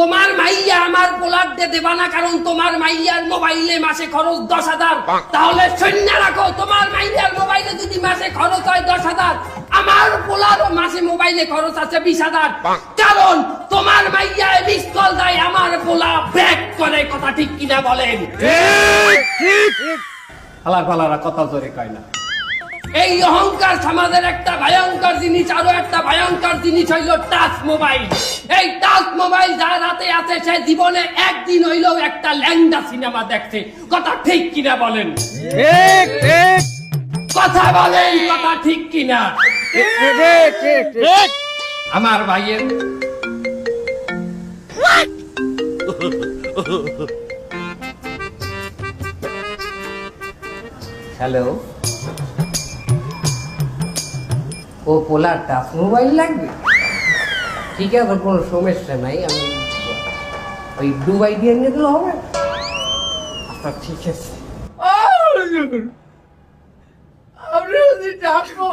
তোমার মাইয়া আমার পোলার দে দেবা না কারণ তোমার মাইয়ার মোবাইলে মাসে খরচ দশ হাজার। তাহলে সৈন্য রাখো তোমার মাইয়ার মোবাইলে যদি মাসে খরচ হয় দশ হাজার আমার পোলারও মাসে মোবাইলে খরচ আছে বিশ হাজার। কারণ তোমার মাইয়া বিশ কল দেয় আমার পোলা ব্যাক করে কথা ঠিক কিনা বলেন? আলার পালারা কথা জোরে কয় না। এই অহংকার সমাজের একটা ভয়ঙ্কর জিনিস আরও একটা ভয়ঙ্কর জিনিস হইল টাচ মোবাইল। এই টাচ মোবাইল যার হাতে আছে সে জীবনে একদিন হইলেও একটা ল্যাংডা সিনেমা দেখছে। কথা ঠিক কিনা বলেন? ঠিক ঠিক। কথা বলেন কথা ঠিক কিনা? ঠিক ঠিক ঠিক। ঠিক। আমার ভাইয়ের হ্যালো। ও পোলার টাচ মোবাইল লাগবে? ঠিক আছে, কোনো সমস্যা নাই, আমি ওই দুবাই দিয়ে নিয়ে দিলে হবে। আচ্ছা ঠিক আছে। আপনি যদি মোবাইল